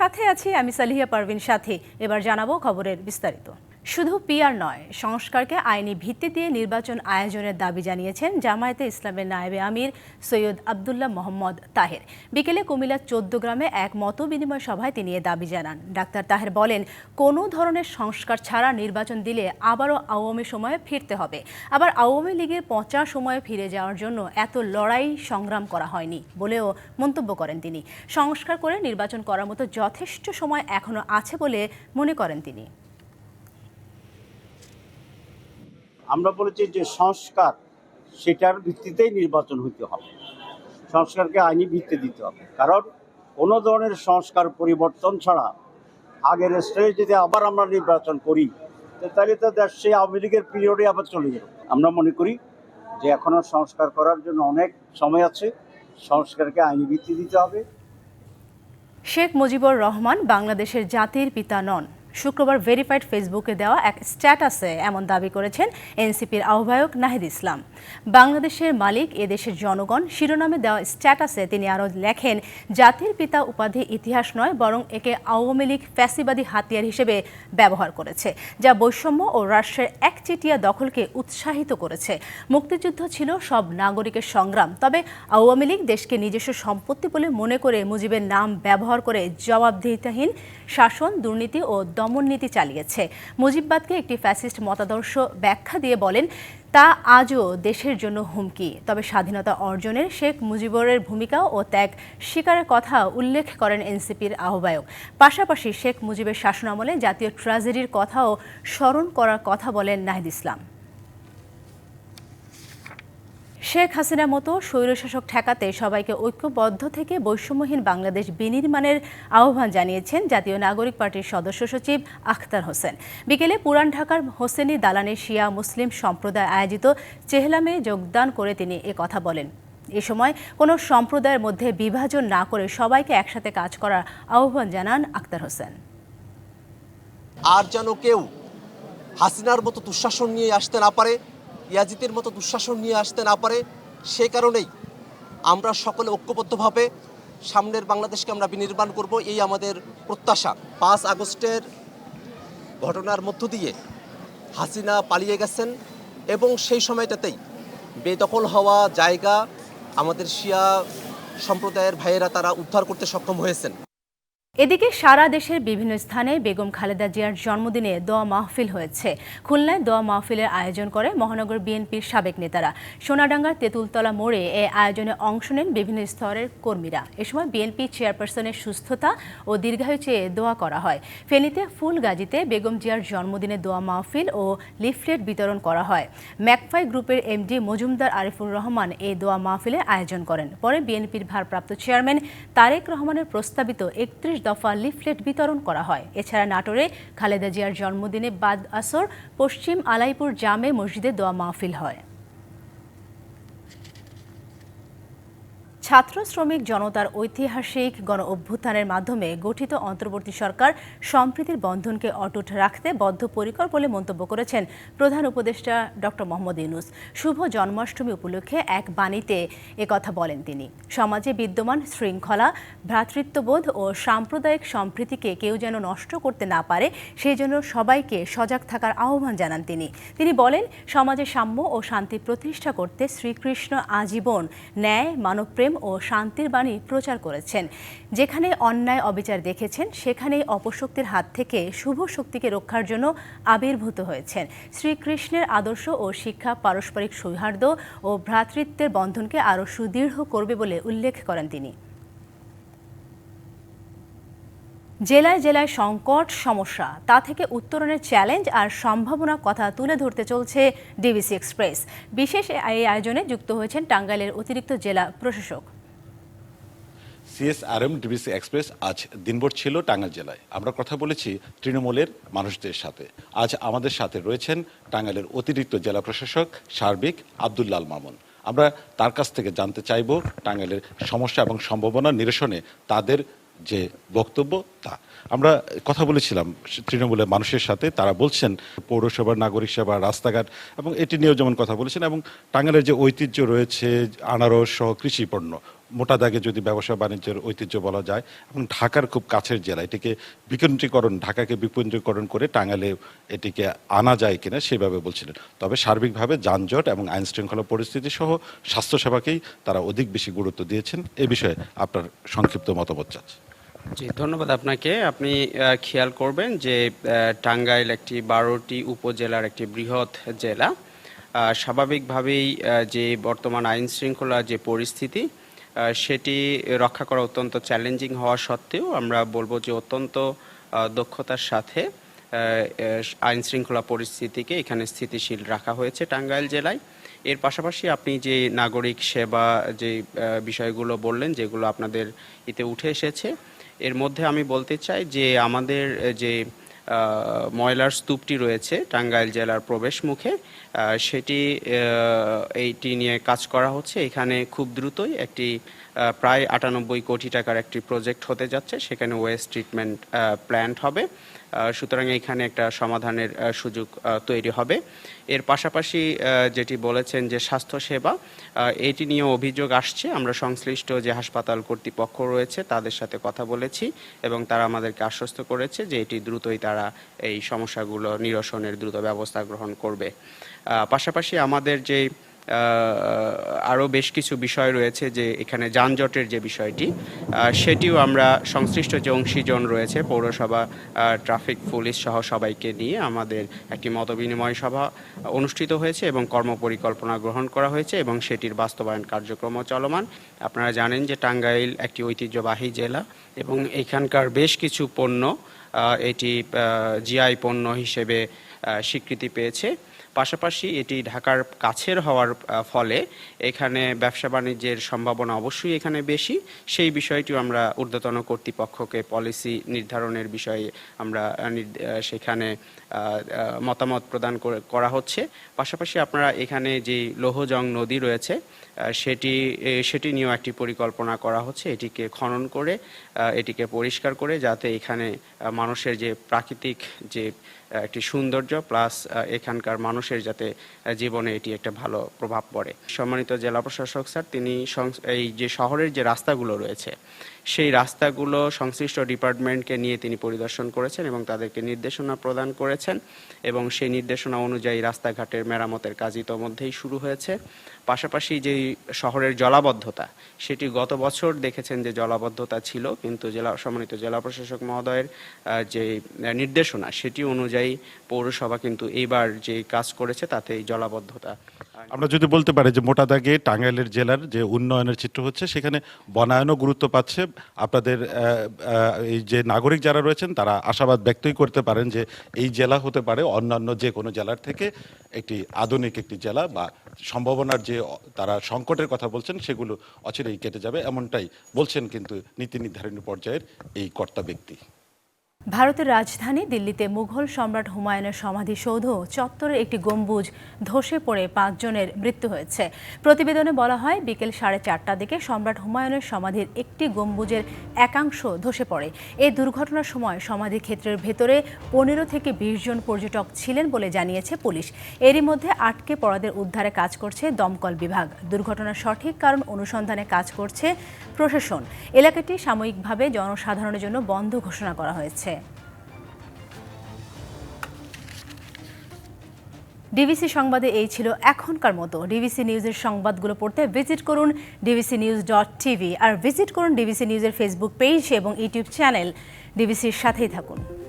সাথে আছি আমি সালিহা পারভিন সাথে। এবার জানাব খবরের বিস্তারিত। শুধু পিয়ার নয়, সংস্কারকে আইনি ভিত্তি দিয়ে নির্বাচন আয়োজনের দাবি জানিয়েছেন জামায়াতে ইসলামের নায়েবে আমির সৈয়দ আবদুল্লাহ মোহাম্মদ তাহের। বিকেলে কুমিল্লার চোদ্দ গ্রামে এক মত বিনিময় সভায় তিনি এ দাবি জানান। ডাক্তার তাহের বলেন, কোনো ধরনের সংস্কার ছাড়া নির্বাচন দিলে আবারও আওয়ামী সময়ে ফিরতে হবে। আবার আওয়ামী লীগের পচা সময়ে ফিরে যাওয়ার জন্য এত লড়াই সংগ্রাম করা হয়নি বলেও মন্তব্য করেন তিনি। সংস্কার করে নির্বাচন করার মতো যথেষ্ট সময় এখনও আছে বলে মনে করেন তিনি। আমরা বলেছি যে সংস্কার, সেটার ভিত্তিতেই নির্বাচন হতে হবে। সংস্কারকে আইনি ভিত্তি দিতে হবে। কারণ কোনো ধরনের সংস্কার পরিবর্তন ছাড়া আগের স্টেজে যদি আবার আমরা নির্বাচন করি তাহলে তো দেশ সেই আওয়ামী লীগের পিরিয়ডে আবার চলে যাবে। আমরা মনে করি যে এখনও সংস্কার করার জন্য অনেক সময় আছে। সংস্কারকে আইনি ভিত্তি দিতে হবে। শেখ মুজিবুর রহমান বাংলাদেশের জাতির পিতা নন। শুক্রবার ভেরিফাইড ফেসবুকে দেওয়া এক স্ট্যাটাসে এমন দাবি করেছেন এনসিপির আহ্বায়ক নাহিদ ইসলাম। বাংলাদেশের মালিক এদেশের জনগণ শিরোনামে দেওয়া স্ট্যাটাসে তিনি আরও লেখেন, জাতির পিতা উপাধি ইতিহাস নয়, বরং একে আওয়ামী লীগ ফ্যাসিবাদী হাতিয়ার হিসেবে ব্যবহার করেছে, যা বৈষম্য ও রাষ্ট্রের একচেটিয়া দখলকে উৎসাহিত করেছে। মুক্তিযুদ্ধ ছিল সব নাগরিকের সংগ্রাম, তবে আওয়ামী লীগ দেশকে নিজস্ব সম্পত্তি বলে মনে করে মুজিবের নাম ব্যবহার করে জবাবদিহিতাহীন শাসন, দুর্নীতি ও দমননীতি চালিয়েছে। মুজিববাদকে একটি ফ্যাসিস্ট মতাদর্শ ব্যাখ্যা দিয়ে বলেন, তা আজও দেশের জন্য হুমকি। তবে স্বাধীনতা অর্জনের শেখ মুজিবরের ভূমিকা ও ত্যাগ স্বীকারের কথা উল্লেখ করেন এনসিপির আহ্বায়ক। পাশাপাশি শেখ মুজিবের শাসনামলে জাতীয় ট্রাজেডির কথাও স্মরণ করার কথা বলেন নাহিদ ইসলাম। শেখ হাসিনার মতো স্বৈরশাসক ঠেকাতে সবাইকে ঐক্যবদ্ধ থেকে বৈষম্যহীন বাংলাদেশ বিনির্মাণের আহ্বান জানিয়েছেন জাতীয় নাগরিক পার্টির সদস্য সচিব আখতার হোসেন। বিকেলে পুরান ঢাকার হোসেনি দালানে শিয়া মুসলিম সম্প্রদায় আয়োজিত চেহলামে যোগদান করে তিনি এ কথা বলেন। এ সময় কোনো সম্প্রদায়ের মধ্যে বিভাজন না করে সবাইকে একসাথে কাজ করার আহ্বান জানান আখতার হোসেন। আর যেন কেউ হাসিনার মতো দুঃশাসন নিয়ে আসতে না পারে ইয়াজিদের মতো দুঃশাসন নিয়ে আসতে না পারে, সে কারণেই আমরা সকলে ঐক্যবদ্ধভাবে সামনের বাংলাদেশকে আমরা বিনির্মাণ করব, এই আমাদের প্রত্যাশা। পাঁচ আগস্টের ঘটনার মধ্য দিয়ে হাসিনা পালিয়ে গেছেন এবং সেই সময়টাতেই বেদখল হওয়া জায়গা আমাদের শিয়া সম্প্রদায়ের ভাইয়েরা তারা উদ্ধার করতে সক্ষম হয়েছেন। এদিকে সারা দেশের বিভিন্ন স্থানে বেগম খালেদা জিয়ার জন্মদিনে দোয়া মাহফিল হয়েছে। খুলনায় দোয়া মাহফিলের আয়োজন করে মহানগর বিএনপির সাবেক নেতারা। সোনাডাঙ্গার তেঁতুলতলা মোড়ে এ আয়োজনে অংশ নেন বিভিন্ন স্তরের কর্মীরা। এ সময় বিএনপি চেয়ারপারসনের সুস্থতা ও দীর্ঘায়ু চেয়ে দোয়া করা হয়। ফেনীতে ফুলগাজীতে বেগম জিয়ার জন্মদিনে দোয়া মাহফিল ও লিফলেট বিতরণ করা হয়। ম্যাকফাই গ্রুপের এমডি মজুমদার আরিফুর রহমান এই দোয়া মাহফিলের আয়োজন করেন। পরে বিএনপির ভারপ্রাপ্ত চেয়ারম্যান তারেক রহমানের প্রস্তাবিত একত্রিশ দফা লিফলেট বিতরণ করা হয়। এছাড়া নাটোরে খালেদা জিয়ার জন্মদিনে বাদ আসর, পশ্চিম আলাইপুর জামে মসজিদে দোয়া মাহফিল হয়। ছাত্র শ্রমিক জনতার ঐতিহাসিক গণ অভ্যুত্থানের মাধ্যমে গঠিত অন্তর্বর্তী সরকার সম্প্রীতির বন্ধনকে অটুট রাখতে বদ্ধপরিকর বলে মন্তব্য করেছেন প্রধান উপদেষ্টা ডক্টর মোহাম্মদ ইউনুস। শুভ জন্মাষ্টমী উপলক্ষে এক বাণীতে একথা বলেন তিনি। সমাজে বিদ্যমান শৃঙ্খলা, ভ্রাতৃত্ববোধ ও সাম্প্রদায়িক সম্প্রীতিকে কেউ যেন নষ্ট করতে না পারে, সেই জন্য সবাইকে সজাগ থাকার আহ্বান জানান তিনি। তিনি বলেন, সমাজে সাম্য ও শান্তি প্রতিষ্ঠা করতে শ্রীকৃষ্ণ আজীবন ন্যায়, মানবপ্রেম ও শান্তির বাণী প্রচার করেছেন। যেখানে অন্যায় অবিচার দেখেছেন, সেখানেই অপশক্তির হাত থেকে শুভ শক্তিকে রক্ষার জন্য আবির্ভূত হয়েছেন। শ্রীকৃষ্ণের আদর্শ ও শিক্ষা পারস্পরিক সৌহার্দ্য ও ভ্রাতৃত্বের বন্ধনকে আরও সুদৃঢ় করবে বলে উল্লেখ করেন তিনি। জেলায় জেলায় সংকট, সমস্যা, তা থেকে উত্তরণের চ্যালেঞ্জ আর সম্ভাবনার কথা তুলে ধরতে চলছে ডিবিসি এক্সপ্রেস। বিশেষ এই আয়োজনে যুক্ত হয়েছেন টাঙ্গাইলের অতিরিক্ত জেলা প্রশাসক। সিএসআরএম, ডিবিসি এক্সপ্রেস আজ দিনভর ছিল টাঙ্গাইল জেলায়। আমরা কথা বলেছি তৃণমূলের মানুষদের সাথে। আজ আমাদের সাথে রয়েছেন টাঙ্গাইলের অতিরিক্ত জেলা প্রশাসক সার্বিক আবদুল্লাল মামুন। আমরা তার কাছ থেকে জানতে চাইব টাঙ্গাইলের সমস্যা এবং সম্ভাবনা নিরসনে তাদের যে বক্তব্য তা। আমরা কথা বলেছিলাম তৃণমূলের মানুষের সাথে, তারা বলছেন পৌরসভার নাগরিক সেবা, রাস্তাঘাট এবং এটি নিয়েও যেমন কথা বলেছেন এবং টাঙ্গাইলের যে ঐতিহ্য রয়েছে, আনারস সহ কৃষি পণ্য মোটা দাগে যদি ব্যবসা বাণিজ্যের ঐতিহ্য বলা যায়, এবং ঢাকার খুব কাছের জেলা, এটিকে বিকেন্দ্রীকরণ ঢাকাকে বিকেন্দ্রীকরণ করে টাঙ্গালে এটিকে আনা যায় কিনা সেভাবে বলছিলেন। তবে সার্বিকভাবে যানজট এবং আইন শৃঙ্খলা পরিস্থিতি সহ স্বাস্থ্যসেবাকেই তারা অধিক বেশি গুরুত্ব দিয়েছেন। এ বিষয়ে আপনার সংক্ষিপ্ত মতামত চাচ্ছি। জি, ধন্যবাদ আপনাকে। আপনি খেয়াল করবেন যে টাঙ্গাইল একটি বারোটি উপজেলার একটি বৃহৎ জেলা। স্বাভাবিকভাবেই যে বর্তমান আইন শৃঙ্খলা যে পরিস্থিতি সেটি রক্ষা করা অত্যন্ত চ্যালেঞ্জিং হওয়া সত্ত্বেও আমরা বলব যে অত্যন্ত দক্ষতার সাথে আইন শৃঙ্খলা পরিস্থিতিকে এখানে স্থিতিশীল রাখা হয়েছে টাঙ্গাইল জেলায়। এর পাশাপাশি আপনি যে নাগরিক সেবা যে বিষয়গুলো বললেন, যেগুলো আপনাদের ইতে উঠে এসেছে, এর মধ্যে আমি বলতে চাই যে আমাদের যে ময়লার স্তূপটি রয়েছে টাঙ্গাইল জেলার প্রবেশ মুখে। সেটি এইটি নিয়ে কাজ করা হচ্ছে। এখানে খুব দ্রুতই একটি প্রায় আটানব্বই কোটি টাকার একটি প্রজেক্ট হতে যাচ্ছে। সেখানে ওয়েস্ট ট্রিটমেন্ট প্ল্যান্ট হবে। সুতরাং এখানে একটা সমাধানের সুযোগ তৈরি হবে। এর পাশাপাশি যেটি বলেছেন যে স্বাস্থ্যসেবা এটি নিয়ে অভিযোগ আসছে। আমরা সংশ্লিষ্ট যে হাসপাতাল কর্তৃপক্ষ রয়েছে, তাদের সাথে কথা বলেছি এবং তারা আমাদেরকে আশ্বস্ত করেছে যে এটি দ্রুতই তারা এই সমস্যাগুলো নিরসনের দ্রুত ব্যবস্থা গ্রহণ করবে। পাশাপাশি আমাদের যে আরও বেশ কিছু বিষয় রয়েছে যে এখানে যানজটের যে বিষয়টি সেটিও আমরা সংশ্লিষ্ট যে অংশীজন রয়েছে, পৌরসভা ট্রাফিক, পুলিশ সহ সবাইকে নিয়ে আমাদের একটি মতবিনিময় সভা অনুষ্ঠিত হয়েছে এবং কর্মপরিকল্পনা গ্রহণ করা হয়েছে এবং সেটির বাস্তবায়ন কার্যক্রমও চলমান। আপনারা জানেন যে টাঙ্গাইল একটি ঐতিহ্যবাহী জেলা এবং এখানকার বেশ কিছু পণ্য এটি জিআই পণ্য হিসেবে স্বীকৃতি পেয়েছে। পাশাপাশি এটি ঢাকার কাছের হওয়ার ফলে এখানে ব্যবসা বাণিজ্যের সম্ভাবনা অবশ্যই এখানে বেশি। সেই বিষয়টিও আমরা ঊর্ধ্বতন কর্তৃপক্ষকে পলিসি নির্ধারণের বিষয়ে আমরা সেখানে মতামত প্রদান করে- হচ্ছে। পাশাপাশি আপনারা এখানে যে লৌহজং নদী রয়েছে সেটি সেটি নিয়েও একটি পরিকল্পনা করা হচ্ছে। এটিকে খনন করে এটিকে পরিষ্কার করে যাতে এখানে মানুষের যে প্রাকৃতিক যে একটি সৌন্দর্য প্লাস এখানকার মানুষের যাতে জীবনে এটি একটা ভালো প্রভাব পড়ে। সম্মানিত জেলা প্রশাসক স্যার, তিনি এই যে শহরের যে রাস্তাগুলো রয়েছে সেই রাস্তাগুলো সংশ্লিষ্ট ডিপার্টমেন্টকে নিয়ে তিনি পরিদর্শন করেছেন এবং তাদেরকে নির্দেশনা প্রদান করেছেন এবং সেই নির্দেশনা অনুযায়ী রাস্তাঘাটের মেরামতের কাজ ইতোমধ্যেই শুরু হয়েছে। পাশাপাশি যেই শহরের জলাবদ্ধতা, সেটি গত বছর দেখেছেন যে জলাবদ্ধতা ছিল, কিন্তু জেলা, সম্মানিত জেলা প্রশাসক মহোদয়ের যে নির্দেশনা, সেটি অনুযায়ী পৌরসভা কিন্তু এইবার যে কাজ করেছে, তাতে এই জলাবদ্ধতা আমরা যদি বলতে পারি যে মোটা দাগে টাঙ্গাইলের জেলার যে উন্নয়নের চিত্র হচ্ছে, সেখানে বনায়নও গুরুত্ব পাচ্ছে। আপনাদের এই যে নাগরিক যারা রয়েছেন, তারা আশাবাদ ব্যক্তই করতে পারেন যে এই জেলা হতে পারে অন্যান্য যে কোনো জেলার থেকে একটি আধুনিক একটি জেলা বা সম্ভাবনার যে তারা সংকটের কথা বলছেন, সেগুলো অচিরেই কেটে যাবে। এমনটাই বলছেন কিন্তু নীতি নির্ধারণী পর্যায়ের এই কর্তা ব্যক্তি। ভারতের রাজধানী দিল্লিতে মুঘল সম্রাট হুমায়ুনের সমাধিসৌধ চত্বরের একটি গম্বুজ ধসে পড়ে পাঁচজনের মৃত্যু হয়েছে। প্রতিবেদনে বলা হয়, বিকেল সাড়ে চারটার দিকে সম্রাট হুমায়ুনের সমাধির একটি গম্বুজের একাংশ ধসে পড়ে। এই দুর্ঘটনার সময় সমাধি ক্ষেত্রের ভেতরে পনেরো থেকে বিশ জন পর্যটক ছিলেন বলে জানিয়েছে পুলিশ। এরই মধ্যে আটকে পড়াদের উদ্ধারে কাজ করছে দমকল বিভাগ। দুর্ঘটনার সঠিক কারণ অনুসন্ধানে কাজ করছে প্রশাসন। এলাকাটি সাময়িকভাবে জনসাধারণের জন্য বন্ধ ঘোষণা করা হয়েছে ডিবিসি সংবাদে এই ছিল এখনকার মতো। ডিবিসি নিউজের সংবাদগুলো পড়তে ভিজিট করুন ডিবিসি নিউজ ডট টিভি আর ভিজিট করুন ডিবিসি নিউজের ফেসবুক পেজ এবং ইউটিউব চ্যানেল ডিবিসির সাথেই থাকুন।